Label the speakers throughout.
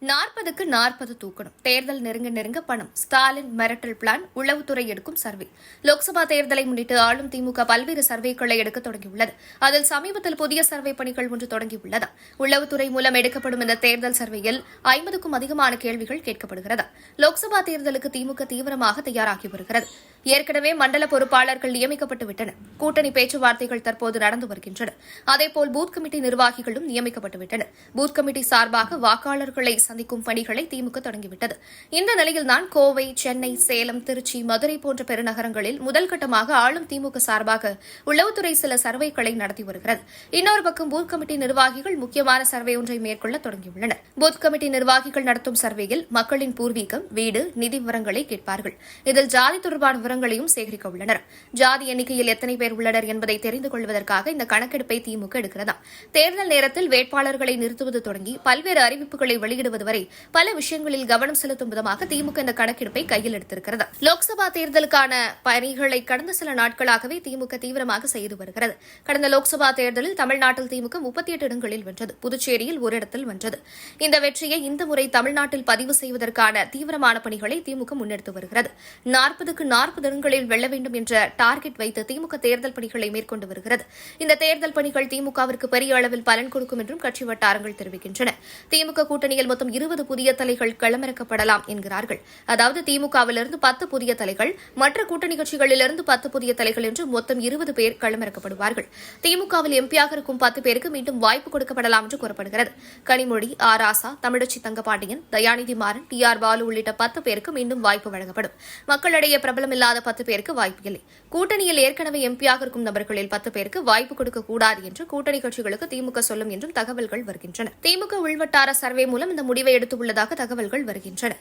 Speaker 1: நாற்பதுக்கு நாற்பது தூக்கணும். தேர்தல் நெருங்க நெருங்க பணம். ஸ்டாலின் மிரட்டல் பிளான். உளவுத்துறை எடுக்கும் சர்வே. லோக்சபா தேர்தலை முன்னிட்டு ஆளும் திமுக பல்வேறு சர்வேக்களை எடுக்க தொடங்கியுள்ளது. அதில் சமீபத்தில் புதிய சர்வே பணிகள் ஒன்று தொடங்கியுள்ளது? உளவுத்துறை மூலம் எடுக்கப்படும் இந்த தேர்தல் சர்வேயில் ஐம்பதுக்கும் அதிகமான கேள்விகள் கேட்கப்படுகிறது? லோக்சபா தேர்தலுக்கு திமுக தீவிரமாக தயாராகி வருகிறது. ஏற்கனவே மண்டல பொறுப்பாளர்கள் நியமிக்கப்பட்டு விட்டனர். கூட்டணி பேச்சுவார்த்தைகள் தற்போது நடந்து வருகின்றன. அதேபோல் பூத் கமிட்டி நிர்வாகிகளும் நியமிக்கப்பட்டு விட்டனர். பூத் கமிட்டி சார்பாக வாக்காளர்களை சந்திக்கும் பணிகளை திமுக தொடங்கிவிட்டது. இந்த நிலையில்தான் கோவை சென்னை சேலம் திருச்சி மதுரை போன்ற பெருநகரங்களில் முதல் கட்டமாக ஆளும் திமுக சார்பாக உளவுத்துறை சில சர்வேக்களை நடத்தி வருகிறது. இன்னொரு பக்கம் பூத் கமிட்டி நிர்வாகிகள் முக்கியமான சர்வே ஒன்றை மேற்கொள்ள தொடங்கியுள்ளனர். பூத் கமிட்டி நிர்வாகிகள் நடத்தும் சர்வேயில் மக்களின் பூர்வீகம் வீடு நிதி விவரங்களை கேட்பார்கள். இதில் ஜாதி தொடர்பான விவரங்களையும் சேகரிக்க உள்ளனர். ஜாதி எண்ணிக்கையில் எத்தனை பேர் உள்ளனர் என்பதை தெரிந்து கொள்வதற்காக இந்த கணக்கெடுப்பை திமுக எடுக்கிறதா தேர்தல் நேரத்தில் வேட்பாளர்களை நிறுத்துவது தொடங்கி பல்வேறு அறிவிப்புகளை வெளியிடுவது வருவது வரை பல விஷயங்களில் கவனம் செலுத்தும் விதமாக திமுக இந்த கணக்கெடுப்பை கையில் எடுத்திருக்கிறது. லோக்சபா தேர்தலுக்கான பணிகளை கடந்த சில நாட்களாகவே திமுக தீவிரமாக செய்து வருகிறது. கடந்த லோக்சபா தேர்தலில் தமிழ்நாட்டில் திமுக முப்பத்தி எட்டு இடங்களில் வென்றது. புதுச்சேரியில் ஒரு இடத்தில் வென்றது. இந்த வெற்றியை இந்த முறை தமிழ்நாட்டில் பதிவு செய்வதற்கான தீவிரமான பணிகளை திமுக முன்னெடுத்து வருகிறது. நாற்பதுக்கு நாற்பது இடங்களில் வெல்ல வேண்டும் என்ற டார்கெட் வைத்து திமுக தேர்தல் பணிகளை மேற்கொண்டு வருகிறது. இந்த தேர்தல் பணிகள் திமுகவிற்கு பெரிய அளவில் பலன் கொடுக்கும் என்றும் கட்சி வட்டாரங்கள் தெரிவிக்கின்றன. திமுக கூட்டணியில் மொத்தம் இருபது புதிய தலைகள் களமிறக்கப்படலாம் என்கிறார்கள். அதாவது திமுகவிலிருந்து பத்து புதிய தலைகள் மற்ற கூட்டணி கட்சிகளிலிருந்து பத்து புதிய தலைகள் என்று மொத்தம் இருபது பேர் களமிறக்கப்படுவார்கள். திமுகவில் எம்பியாக இருக்கும் பத்து பேருக்கு மீண்டும் வாய்ப்பு கொடுக்கப்படலாம் என்று கூறப்படுகிறது. கனிமொழி ஆராசா தமிழச்சி தங்கபாண்டியன் தயாநிதி மாறன் டி. ஆர். பாலு உள்ளிட்ட பத்து பேருக்கு மீண்டும் வாய்ப்பு வழங்கப்படும். மக்களிடையே பிரபலமில்லாத பத்து பேருக்கு வாய்ப்பு இல்லை. கூட்டணியில் ஏற்கனவே எம்பியாக இருக்கும் நபர்களில் பத்து பேருக்கு வாய்ப்பு கொடுக்கக்கூடாது என்று கூட்டணி கட்சிகளுக்கு திமுக சொல்லும் என்றும் தகவல்கள் வருகின்றன. திமுக உள்வட்டார சர்வே மூலம் இந்த முடிவை எடுத்துள்ளதாக தகவல்கள் வருகின்றன.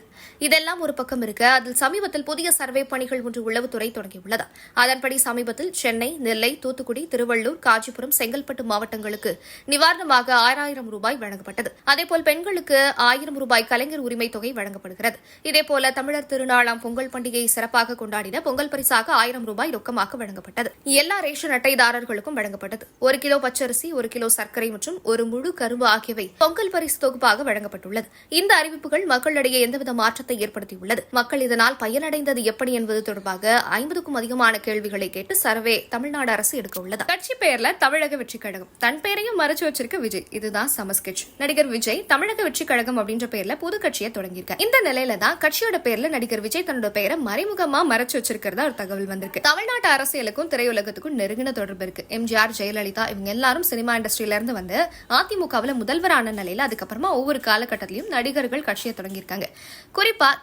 Speaker 1: இதெல்லாம் ஒரு பக்கம் இருக்க அதில் சமீபத்தில் புதிய சர்வே பணிகள் ஒன்று உளவுத்துறை தொடங்கியுள்ளது. அதன்படி சமீபத்தில் சென்னை நெல்லை தூத்துக்குடி திருவள்ளூர் காஞ்சிபுரம் செங்கல்பட்டு மாவட்டங்களுக்கு நிவாரணமாக ஆறாயிரம் ரூபாய் வழங்கப்பட்டது. அதேபோல் பெண்களுக்கு ஆயிரம் ரூபாய் கலைஞர் உரிமை தொகை வழங்கப்படுகிறது. இதேபோல தமிழர் திருநாளாம் பொங்கல் பண்டிகையை சிறப்பாக கொண்டாடின பொங்கல் பரிசாக ஆயிரம் ரூபாய் ரொக்கமாக வழங்கப்பட்டது. எல்லா ரேஷன் அட்டைதாரர்களுக்கும் வழங்கப்பட்டது. ஒரு கிலோ பச்சரிசி ஒரு கிலோ சர்க்கரை மற்றும் ஒரு முழு கரும்பு ஆகியவை பொங்கல் பரிசு தொகுப்பாக வழங்கப்பட்டுள்ளது. இந்த அறிவிப்புகள் மக்களிடையே எந்தவித மாற்றத்தை ஏற்படுத்தியுள்ளது? மக்கள் இதனால் பயனடைந்தது எப்படி என்பது தொடர்பாக ஐம்பதுக்கும் அதிகமான கேள்விகளை கேட்டு சர்வே தமிழ்நாடு அரசு எடுக்க உள்ளது. கட்சி பெயர்ல தமிழக வெற்றி கழகம். தன் பெயரையும் மறைச்சு வச்சிருக்க விஜய். இதுதான் சமஸ்கெச் நடிகர் விஜய் தமிழக வெற்றி கழகம் அப்படின்ற பெயர்ல புது கட்சியை தொடங்கியிருக்க இந்த நிலையில தான் கட்சியோட பேர்ல நடிகர் விஜய் தன்னோட பெயரை மறைமுகமா மறைச்சு வச்சிருக்கிறதா ஒரு தகவல் வந்திருக்கு. தமிழ்நாட்டு அரசியலுக்கும் திரையுலகத்துக்கும் நெருங்கின தொடர்பு இருக்கு. எம்ஜிஆர் ஜெயலலிதா இவங்க எல்லாரும் சினிமா இண்டஸ்ட்ரியில இருந்து வந்து அதிமுகவுல முதல்வரான நிலையில அதுக்கப்புறமா ஒவ்வொரு காலகட்டத்திலும் நடிகர்கள் கட்சியை தொடங்கியிருக்காங்க. குறிப்பா